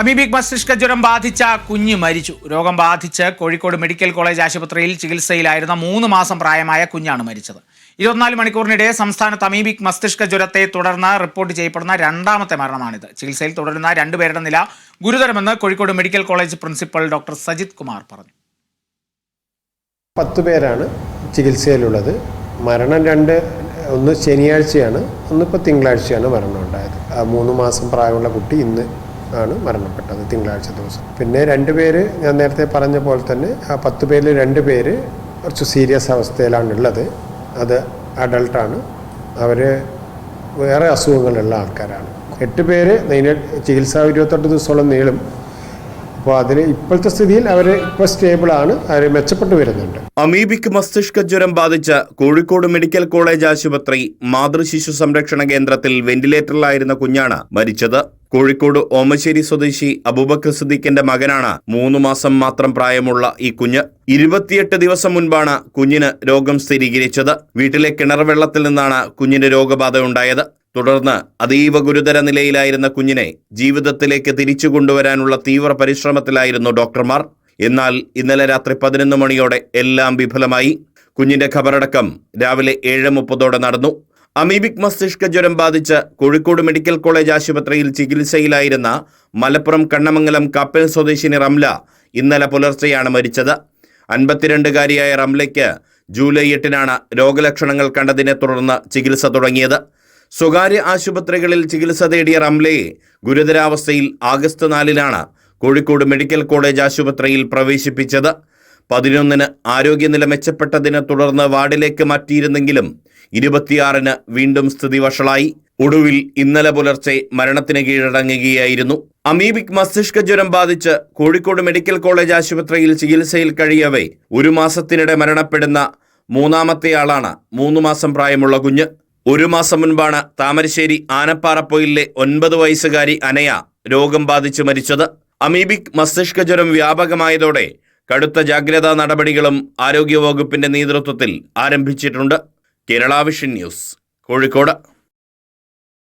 Amoebic മസ്തിഷ്ക ജ്വരം ബാധിച്ച കുഞ്ഞ് മരിച്ചു. രോഗം ബാധിച്ച് കോഴിക്കോട് മെഡിക്കൽ കോളേജ് ആശുപത്രിയിൽ ചികിത്സയിലായിരുന്ന മൂന്ന് മാസം പ്രായമായ കുഞ്ഞാണ് മരിച്ചത്. ഇരുപത്തിനാല് മണിക്കൂറിനിടെ സംസ്ഥാനത്ത് അമീബിക് മസ്തിഷ്ക ജ്വരത്തെ തുടർന്ന് റിപ്പോർട്ട് ചെയ്യപ്പെടുന്ന രണ്ടാമത്തെ മരണമാണിത്. ചികിത്സയിൽ തുടരുന്ന രണ്ടുപേരുടെ നില ഗുരുതരമെന്ന് Kozhikode medical college principal doctor Sajith Kumar പറഞ്ഞു. പത്ത് പേരാണ് ചികിത്സയിലുള്ളത്. മരണം രണ്ട് ഒന്ന് ശനിയാഴ്ചയാണ് ഒന്നിപ്പോൾ തിങ്കളാഴ്ചയാണ് മരണം ഉണ്ടായത് മൂന്ന് മാസം പ്രായമുള്ള കുട്ടി ഇന്ന് ആണ് മരണപ്പെട്ടത് തിങ്കളാഴ്ച ദിവസം. പിന്നെ രണ്ട് പേര് ഞാൻ നേരത്തെ പറഞ്ഞ പോലെ തന്നെ ആ പത്ത് പേരിൽ രണ്ട് പേര് കുറച്ച് സീരിയസ് അവസ്ഥയിലാണുള്ളത്. അത് അഡൾട്ടാണ് അവർ വേറെ അസുഖങ്ങളുള്ള ആൾക്കാരാണ്. എട്ട് പേര് ചികിത്സ ഇരുപത്തെട്ട് ദിവസത്തോളം നീളും. അപ്പോൾ അതിന് ഇപ്പോഴത്തെ സ്ഥിതിയിൽ അവർ ഇപ്പോൾ സ്റ്റേബിളാണ് അവർ മെച്ചപ്പെട്ടു വരുന്നുണ്ട്. അമീബിക് മസ്തിഷ്ക ജ്വരം ബാധിച്ച കോഴിക്കോട് മെഡിക്കൽ കോളേജ് ആശുപത്രി മാതൃശിശു സംരക്ഷണ കേന്ദ്രത്തിൽ വെന്റിലേറ്ററിലായിരുന്ന കുഞ്ഞാണ് മരിച്ചത്. കോഴിക്കോട് ഓമശ്ശേരി സ്വദേശി അബൂബക്കർ സിദ്ദീഖിന്റെ മകനാണ് മൂന്ന് മാസം മാത്രം പ്രായമുള്ള ഈ കുഞ്ഞ്. ഇരുപത്തിയെട്ട് ദിവസം മുൻപാണ് കുഞ്ഞിന് രോഗം സ്ഥിരീകരിച്ചത്. വീട്ടിലെ കിണർ വെള്ളത്തിൽ നിന്നാണ് കുഞ്ഞിന് രോഗബാധ ഉണ്ടായത് തുടർന്ന് അതീവ ഗുരുതര നിലയിലായിരുന്ന കുഞ്ഞിനെ ജീവിതത്തിലേക്ക് തിരിച്ചു കൊണ്ടുവരാനുള്ള തീവ്ര പരിശ്രമത്തിലായിരുന്നു ഡോക്ടർമാർ. എന്നാൽ ഇന്നലെ രാത്രി പതിനൊന്ന് മണിയോടെ എല്ലാം വിഫലമായി. കുഞ്ഞിന്റെ ഖബറടക്കം രാവിലെ ഏഴ് മുപ്പതോടെ നടന്നു. അമീബിക് മസ്തിഷ്ക ജ്വരം ബാധിച്ച് കോഴിക്കോട് മെഡിക്കൽ കോളേജ് ആശുപത്രിയിൽ ചികിത്സയിലായിരുന്ന മലപ്പുറം കണ്ണമംഗലം കപ്പൽ സ്വദേശിനി റംല ഇന്നലെ പുലർച്ചെയാണ് മരിച്ചത്. അൻപത്തിരണ്ടുകാരിയായ റംലയ്ക്ക് ജൂലൈ എട്ടിനാണ് രോഗലക്ഷണങ്ങൾ കണ്ടതിനെ തുടർന്ന് ചികിത്സ തുടങ്ങിയത്. സ്വകാര്യ ആശുപത്രികളിൽ ചികിത്സ തേടിയ റംലയെ ഗുരുതരാവസ്ഥയിൽ ആഗസ്റ്റ് നാലിനാണ് കോഴിക്കോട് മെഡിക്കൽ കോളേജ് ആശുപത്രിയിൽ പ്രവേശിപ്പിച്ചത്. പതിനൊന്നിന് ആരോഗ്യനില മെച്ചപ്പെട്ടതിനെ തുടർന്ന് വാർഡിലേക്ക് മാറ്റിയിരുന്നെങ്കിലും ഇരുപത്തിയാറിന് വീണ്ടും സ്ഥിതി വഷളായി. ഒടുവിൽ ഇന്നലെ പുലർച്ചെ മരണത്തിന് കീഴടങ്ങുകയായിരുന്നു. അമീബിക് മസ്തിഷ്ക ജ്വരം ബാധിച്ച് കോഴിക്കോട് മെഡിക്കൽ കോളേജ് ആശുപത്രിയിൽ ചികിത്സയിൽ കഴിയവേ ഒരു മാസത്തിനിടെ മരണപ്പെടുന്ന മൂന്നാമത്തെ ആളാണ് മൂന്ന് മാസം പ്രായമുള്ള കുഞ്ഞ്. ഒരു മാസം മുൻപാണ് താമരശ്ശേരി ആനപ്പാറപ്പൊയിലെ ഒൻപത് വയസ്സുകാരി അനയ രോഗം ബാധിച്ച് മരിച്ചത്. അമീബിക് മസ്തിഷ്ക ജ്വരം വ്യാപകമായതോടെ കടുത്ത ജാഗ്രതാ നടപടികളും ആരോഗ്യവകുപ്പിന്റെ നേതൃത്വത്തിൽ ആരംഭിച്ചിട്ടുണ്ട്. Kerala vision news Kozhikode.